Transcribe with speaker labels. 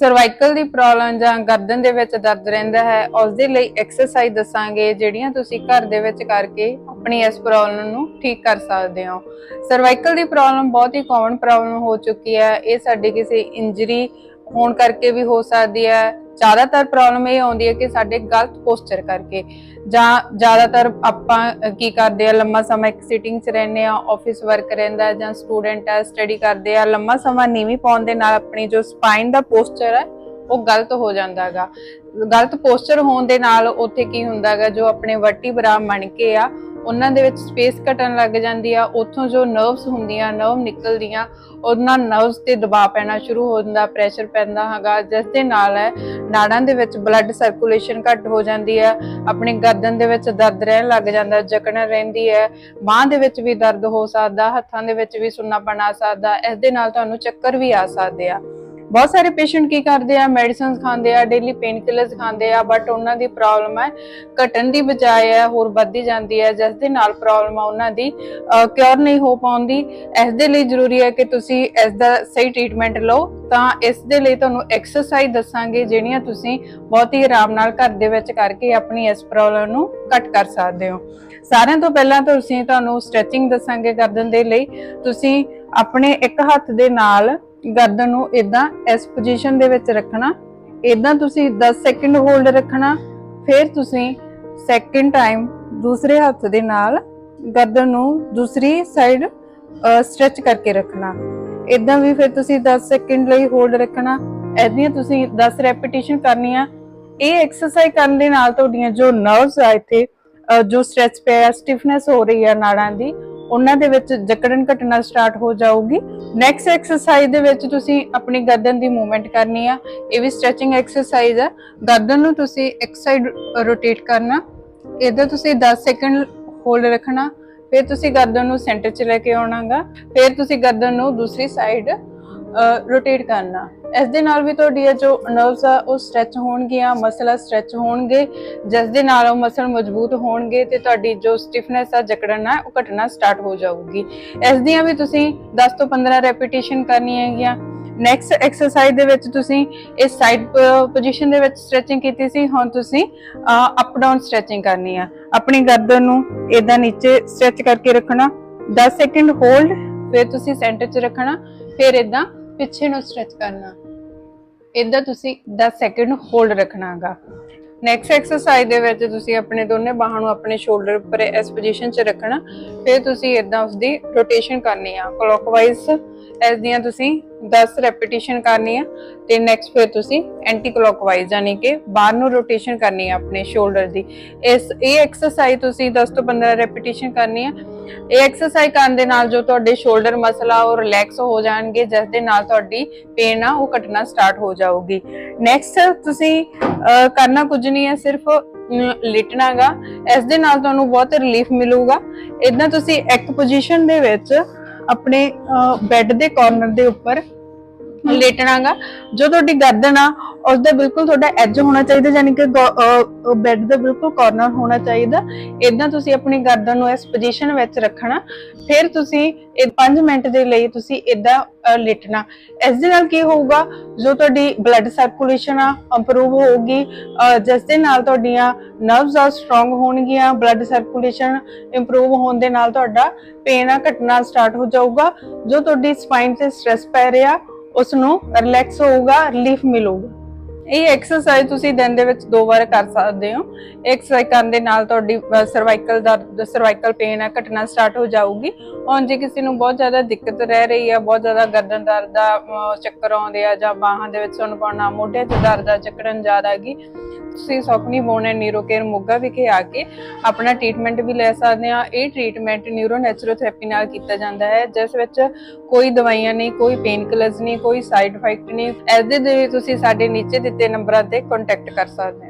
Speaker 1: Cervical ਦੀ problem ਜਾਂ ਗਰਦਨ ਦੇ ਵਿੱਚ ਦਰਦ ਰਹਿੰਦਾ ਹੈ ਉਸ ਦੇ ਲਈ ਐਕਸਰਸਾਈਜ਼ ਦੱਸਾਂਗੇ, ਜਿਹੜੀਆਂ ਤੁਸੀਂ ਘਰ ਦੇ ਵਿੱਚ ਕਰਕੇ ਆਪਣੀ ਇਸ ਪ੍ਰੋਬਲਮ ਨੂੰ ਠੀਕ ਕਰ ਸਕਦੇ ਹੋ। ਸਰਵਾਈਕਲ ਦੀ ਪ੍ਰੋਬਲਮ ਬਹੁਤ ਹੀ ਕਾਮਨ ਪ੍ਰੋਬਲਮ ਹੋ ਚੁੱਕੀ ਹੈ, ਇਹ ਸਾਡੀ ਕਿਸੇ ਇੰਜਰੀ ਹੋਣ ਕਰਕੇ ਵੀ ਹੋ ਸਕਦੀ ਹੈ ਜ਼ਿਆਦਾਤਰ ਪ੍ਰੋਬਲਮ ਇਹ ਆਉਂਦੀ ਹੈ ਕਿ ਸਾਡੇ ਗਲਤ ਪੋਸਚਰ ਕਰਕੇ ਜਾਂ ਜ਼ਿਆਦਾਤਰ ਆਪਾਂ ਕੀ ਕਰਦੇ ਆ, ਲੰਮਾ ਸਮਾਂ ਇੱਕ ਸਿਟਿੰਗ 'ਚ ਰਹਿੰਦੇ ਆ ਆਫਿਸ ਵਰਕ ਰਹਿੰਦਾ ਜਾਂ ਸਟੂਡੈਂਟ ਹੈ ਸਟੱਡੀ ਕਰਦੇ ਆ, ਲੰਮਾ ਸਮਾਂ ਨੀਵੀਂ ਪਾਉਣ ਦੇ ਨਾਲ ਆਪਣੀ ਜੋ ਸਪਾਈਨ ਦਾ ਪੋਸਚਰ ਹੈ, ਉਹ ਗਲਤ ਹੋ ਜਾਂਦਾ ਹੈਗਾ। ਗਲਤ ਪੋਸਚਰ ਹੋਣ ਦੇ ਨਾਲ ਉੱਥੇ ਕੀ ਹੁੰਦਾ ਹੈਗਾ, ਜੋ ਆਪਣੇ ਵਰਟੀਬਰਾ ਮਣ ਕੇ ਆ ਉਹਨਾਂ ਦੇ ਵਿੱਚ ਸਪੇਸ ਘਟਣ ਲੱਗ ਜਾਂਦੀ ਆ, ਉੱਥੋਂ ਜੋ ਨਰਵਸ ਹੁੰਦੀਆਂ ਨਰਵ ਨਿਕਲਦੀਆਂ, ਉਹਨਾਂ ਨਰਵਸ ਤੇ ਦਬਾਅ ਪੈਣਾ ਸ਼ੁਰੂ ਹੋ ਜਾਂਦਾ ਪ੍ਰੈਸ਼ਰ ਪੈਂਦਾ ਹੈਗਾ, ਜਿਸ ਦੇ ਨਾਲ ਹੈ, ਨਾੜਾਂ ਦੇ ਵਿੱਚ ਬਲੱਡ ਸਰਕੂਲੇਸ਼ਨ ਘੱਟ ਹੋ ਜਾਂਦੀ ਹੈ, ਆਪਣੇ ਗਰਦਨ ਦੇ ਵਿੱਚ ਦਰਦ ਰਹਿਣ ਲੱਗ ਜਾਂਦਾ ਜਕੜਨ ਰਹਿੰਦੀ ਹੈ, ਬਾਹ ਦੇ ਵਿੱਚ ਵੀ ਦਰਦ ਹੋ ਸਕਦਾ, ਹੱਥਾਂ ਦੇ ਵਿੱਚ ਵੀ ਸੁੰਨਾਪਣ ਆ ਸਕਦਾ, ਇਸ ਦੇ ਨਾਲ ਤੁਹਾਨੂੰ ਚੱਕਰ ਵੀ ਆ ਸਕਦੇ ਆ। ਬਹੁਤ ਸਾਰੇ ਪੇਸ਼ੈਂਟ ਕੀ ਕਰਦੇ ਆ ਮੈਡੀਸਿਨਸ ਖਾਂਦੇ ਆ ਡੇਲੀ ਪੇਨ ਕਿਲਰਸ ਖਾਂਦੇ ਆ ਬਟ ਉਹਨਾਂ ਦੀ ਪ੍ਰੋਬਲਮ ਹੈ ਘਟਣ ਦੀ ਬਜਾਏ ਹੈ, ਹੋਰ ਵੱਧਦੀ ਜਾਂਦੀ ਹੈ, ਜਿਸ ਦੇ ਨਾਲ ਪ੍ਰੋਬਲਮ ਆ ਉਹਨਾਂ ਦੀ ਕਿਉਰ ਨਹੀਂ ਹੋ ਪਾਉਂਦੀ। ਇਸ ਦੇ ਲਈ ਜ਼ਰੂਰੀ ਹੈ ਕਿ ਤੁਸੀਂ ਇਸ ਦਾ ਸਹੀ ਟ੍ਰੀਟਮੈਂਟ ਲਓ। ਤਾਂ ਇਸ ਦੇ ਲਈ ਤੁਹਾਨੂੰ ਐਕਸਰਸਾਈਜ਼ ਦੱਸਾਂਗੇ, ਜਿਹੜੀਆਂ ਤੁਸੀਂ ਬਹੁਤ ਹੀ ਆਰਾਮ ਨਾਲ ਘਰ ਦੇ ਵਿੱਚ ਕਰਕੇ ਆਪਣੀ ਇਸ ਪ੍ਰੋਬਲਮ ਨੂੰ ਘਟ ਕਰ ਸਕਦੇ ਹੋ। ਸਾਰਿਆਂ ਤੋਂ ਪਹਿਲਾਂ ਤੁਸੀਂ ਤੁਹਾਨੂੰ ਸਟ੍ਰੈਚਿੰਗ ਦੱਸਾਂਗੇ, ਗਰਦਨ ਦੇ ਲਈ। ਤੁਸੀਂ ਆਪਣੇ ਇੱਕ ਹੱਥ ਦੇ ਨਾਲ ਗਰਦਨ ਨੂੰ ਇਦਾਂ ਇਸ ਪੋਜੀਸ਼ਨ ਦੇ ਵਿੱਚ ਰੱਖਣਾ। ਇਦਾਂ ਤੁਸੀਂ 10 ਸੈਕਿੰਡ ਹੋਲਡ ਰੱਖਣਾ, ਫਿਰ ਤੁਸੀਂ ਸੈਕਿੰਡ ਟਾਈਮ ਦੂਸਰੇ ਹੱਥ ਦੇ ਨਾਲ ਗਰਦਨ ਨੂੰ ਦੂਸਰੀ ਸਾਈਡ ਸਟ੍ਰੈਚ ਕਰਕੇ ਰੱਖਣਾ। ਇਦਾਂ ਵੀ ਫਿਰ ਤੁਸੀਂ 10 ਸੈਕਿੰਡ ਲਈ ਹੋਲਡ ਰੱਖਣਾ। ਐਦੀਆਂ ਤੁਸੀਂ 10 ਰੈਪੀਟੀਸ਼ਨ ਕਰਨੀਆਂ। ਇਹ ਐਕਸਰਸਾਈਜ਼ ਕਰਨ ਦੇ ਨਾਲ ਤੁਹਾਡੀਆਂ ਜੋ ਨਰਵਸ ਆ ਇੱਥੇ ਜੋ ਸਟ੍ਰੈਚ ਪਿਆ ਸਟਿਫਨੈਸ ਹੋ ਰਹੀ ਆ ਨਾੜਾਂ ਦੀ ਉਹਨਾਂ ਦੇ ਵਿੱਚ ਜਕੜਨ ਘਟਣਾ ਸਟਾਰਟ ਹੋ ਜਾਊਗੀ। ਨੈਕਸਟ ਐਕਸਰਸਾਈਜ਼ ਦੇ ਵਿੱਚ ਤੁਸੀਂ ਆਪਣੀ ਗਰਦਨ ਦੀ ਮੂਵਮੈਂਟ ਕਰਨੀ ਆ। ਇਹ ਵੀ ਸਟ੍ਰੈਚਿੰਗ ਐਕਸਰਸਾਈਜ਼ ਹੈ ਗਰਦਨ ਨੂੰ ਤੁਸੀਂ ਇੱਕ ਸਾਈਡ ਰੋਟੇਟ ਕਰਨਾ। ਇਹਦਾ ਤੁਸੀਂ 10 ਸੈਕਿੰਡ ਹੋਲਡ ਰੱਖਣਾ। ਫਿਰ ਤੁਸੀਂ ਗਰਦਨ ਨੂੰ ਸੈਂਟਰ 'ਚ ਲੈ ਕੇ ਆਉਣਾਗਾ। ਫਿਰ ਤੁਸੀਂ ਗਰਦਨ ਨੂੰ ਦੂਸਰੀ ਸਾਈਡ ਰੋਟੇਟ ਕਰਨਾ। ਇਸ ਦੇ ਨਾਲ ਵੀ ਤੁਹਾਡੀਆਂ ਜੋ ਨਰਵਸ ਆ, ਉਹ ਸਟ੍ਰੈਚ ਹੋਣਗੀਆਂ ਮਸਲ ਸਟ੍ਰੈਚ ਹੋਣਗੇ। ਜਿਸ ਦੇ ਨਾਲ ਉਹ ਮਸਲ ਮਜ਼ਬੂਤ ਹੋਣਗੇ ਤੇ ਤੁਹਾਡੀ ਜੋ ਸਟਿਫਨੈਸ ਆ, ਜਕੜਨ ਆ ਉਹ ਘਟਣਾ ਸਟਾਰਟ ਹੋ ਜਾਊਗੀ। ਇਸ ਦੀਆਂ ਵੀ ਤੁਸੀਂ 10 ਤੋਂ 15 ਰੈਪੀਟੀਸ਼ਨ ਕਰਨੀਆਂ ਹੈਗੀਆਂ। ਨੈਕਸਟ ਐਕਸਰਸਾਈਜ਼ ਦੇ ਵਿੱਚ ਤੁਸੀਂ ਇਸ ਸਾਈਡ ਪੋਜੀਸ਼ਨ ਦੇ ਵਿੱਚ ਸਟ੍ਰੈਚਿੰਗ ਕੀਤੀ ਸੀ, ਹੁਣ ਤੁਸੀਂ ਅਪ ਡਾਊਨ ਸਟ੍ਰੈਚਿੰਗ ਕਰਨੀ ਆ। ਆਪਣੀ ਗਰਦਨ ਨੂੰ ਇਦਾਂ ਨੀਚੇ ਸਟ੍ਰੈਚ ਕਰਕੇ ਰੱਖਣਾ। 10 ਸੈਕਿੰਡ ਹੋਲਡ ਫਿਰ ਤੁਸੀਂ ਸੈਂਟਰ 'ਚ ਰੱਖਣਾ। ਫਿਰ ਇਦਾਂ ਪਿੱਛੇ ਨੂੰ ਸਟ੍ਰੈਚ ਕਰਨਾ। ਇਦਾਂ ਤੁਸੀਂ 10 ਸੈਕਿੰਡ ਹੋਲਡ ਰੱਖਣਾਗਾ ਨੈਕਸਟ ਐਕਸਰਸਾਈਜ਼ ਦੇ ਵਿੱਚ ਤੁਸੀਂ ਆਪਣੇ ਦੋਨੇ ਬਾਹਾਂ ਨੂੰ ਆਪਣੇ ਸ਼ੋਲਡਰ ਉੱਪਰ ਇਸ ਪੋਜੀਸ਼ਨ 'ਚ ਰੱਖਣਾ। ਫਿਰ ਤੁਸੀਂ ਇਦਾਂ ਉਸ ਦੀ ਰੋਟੇਸ਼ਨ ਕਰਨੀ ਆ। ਕਲੋਕਵਾਈਜ਼ ਇਸ ਦੀਆਂ ਤੁਸੀਂ 10 ਰੈਪੀਟੀਸ਼ਨ ਕਰਨੀ ਆ ਤੇ ਨੈਕਸਟ ਫਿਰ ਤੁਸੀਂ ਐਂਟੀ ਕਲੋਕਵਾਈਜ਼ ਯਾਨੀ ਕਿ ਬਾਹਰ ਨੂੰ ਰੋਟੇਸ਼ਨ ਕਰਨੀ ਆ ਆਪਣੇ ਸ਼ੋਲਡਰ ਦੀ। ਇਸ ਇਹ ਐਕਸਰਸਾਈਜ਼ ਤੁਸੀਂ 10 ਤੋਂ 15 ਰੈਪੀਟੀਸ਼ਨ ਕਰਨੀ ਆ। ਇਹ ਐਕਸਰਸਾਈਜ਼ ਕਰਨ ਦੇ ਨਾਲ ਜੋ ਤੁਹਾਡੇ ਸ਼ੋਲਡਰ ਮਸਲ ਆ ਉਹ ਰਿਲੈਕਸ ਹੋ ਜਾਣਗੇ ਜਿਸ ਦੇ ਨਾਲ ਤੁਹਾਡੀ ਪੇਨ ਆ ਉਹ ਘਟਣਾ ਸਟਾਰਟ ਹੋ ਜਾਊਗੀ। ਨੈਕਸਟ ਤੁਸੀਂ ਕਰਨਾ ਕੁਝ ਨਹੀਂ ਹੈ ਸਿਰਫ ਅਮ, ਲਿਟਣਾਗਾ। ਇਸ ਦੇ ਨਾਲ ਤੁਹਾਨੂੰ ਬਹੁਤ ਰਿਲੀਫ ਮਿਲੂਗਾ। ਇਦਾਂ ਤੁਸੀਂ ਇੱਕ ਪੋਜੀਸ਼ਨ ਦੇ ਵਿੱਚ ਆਪਣੇ ਬੈੱਡ ਦੇ ਕਾਰਨਰ ਦੇ ਉੱਪਰ ਲੇਟਣਾਗਾ। ਜੋ ਤੁਹਾਡੀ ਗਰਦਨ ਆ ਉਸ ਦਾ ਬਿਲਕੁਲ ਤੁਹਾਡਾ ਐਜ ਹੋਣਾ ਚਾਹੀਦਾ, ਯਾਨੀ ਕਿ ਬੈੱਡ ਦੇ ਬਿਲਕੁਲ ਕਾਰਨਰ ਹੋਣਾ ਚਾਹੀਦਾ। ਇਦਾਂ ਤੁਸੀਂ ਆਪਣੀ ਗਰਦਨ ਨੂੰ ਇਸ ਪੋਜੀਸ਼ਨ ਵਿੱਚ ਰੱਖਣਾ। ਫਿਰ ਤੁਸੀਂ ਇਹ 5 ਮਿੰਟ ਦੇ ਲਈ ਤੁਸੀਂ ਇਦਾਂ ਲਿਟਣਾ। ਇਸ ਦੇ ਨਾਲ ਕੀ ਹੋਊਗਾ? ਜੋ ਤੁਹਾਡੀ ਬਲੱਡ ਸਰਕੂਲੇਸ਼ਨ ਆ ਇੰਪਰੂਵ ਹੋਊਗੀ। ਜਿਸ ਦੇ ਨਾਲ ਤੁਹਾਡੀਆਂ ਨਰਵਸ ਆ ਸਟਰੋਂਗ ਹੋਣਗੀਆਂ ਬਲੱਡ ਸਰਕੂਲੇਸ਼ਨ ਇੰਪਰੂਵ ਹੋਣ ਦੇ ਨਾਲ ਤੁਹਾਡਾ ਪੇਨ ਆ ਘਟਣਾ ਸਟਾਰਟ ਹੋ ਜਾਊਗਾ। ਜੋ ਤੁਹਾਡੀ ਸਪਾਈਨ ਤੇ ਸਟ੍ਰੈਸ ਪੈ ਰਿਹਾ ਉਸ ਨੂੰ ਰਿਲੈਕਸ ਹੋਊਗਾ ਰਿਲੀਫ ਮਿਲੂਗਾ। ਇਹ ਐਕਸਰਸਾਈਜ਼ ਤੁਸੀਂ ਦਿਨ ਦੇ ਵਿੱਚ ਦੋ ਵਾਰ ਕਰ ਸਕਦੇ ਹੋ। ਐਕਸਰਸਾਈਜ਼ ਕਰਨ ਦੇ ਨਾਲ ਤੁਹਾਡੀ ਸਰਵਾਈਕਲ ਦਾ ਸਰਵਾਈਕਲ ਪੇਨ ਹੈ ਘਟਣਾ ਸਟਾਰਟ ਹੋ ਜਾਊਗੀ। ਹੁਣ ਜੇ ਕਿਸੇ ਨੂੰ ਬਹੁਤ ਜ਼ਿਆਦਾ ਦਿੱਕਤ ਰਹਿ ਰਹੀ ਹੈ ਬਹੁਤ ਜ਼ਿਆਦਾ ਗਰਦਨ ਦਰਦ ਦਾ ਚੱਕਰ ਆਉਂਦੇ ਆ ਜਾਂ ਬਾਹਾਂ ਦੇ ਵਿੱਚ ਸੁੰਨ ਪਾਉਣਾ ਮੋਢੇ 'ਚ ਦਰਦ ਆ, ਚੱਕੜਨ ਜ਼ਿਆਦਾ ਤੁਸੀਂ ਸੌਖਣੀ bone and neuro care Moga ਵਿਖੇ ਆ ਕੇ ਆਪਣਾ ਟ੍ਰੀਟਮੈਂਟ ਵੀ ਲੈ ਸਕਦੇ ਆ। ਇਹ ਟ੍ਰੀਟਮੈਂਟ ਨਿਊਰੋ ਨੈਚੁਰੋਥੈਰੇਪੀ ਨਾਲ ਕੀਤਾ ਜਾਂਦਾ ਹੈ, ਜਿਸ ਵਿੱਚ ਕੋਈ ਦਵਾਈਆਂ ਨਹੀਂ, ਕੋਈ ਪੇਨ ਕਿਲਰਸ ਨਹੀਂ, ਕੋਈ ਸਾਈਡ ਇਫੈਕਟ ਨਹੀਂ। ਇਸ ਦੇ ਤੁਸੀਂ ਸਾਡੇ ਨੀਚੇ ਦਿੱਤੇ ਨੰਬਰਾਂ ਤੇ ਕੰਟੈਕਟ ਕਰ ਸਕਦੇ ਹੋ।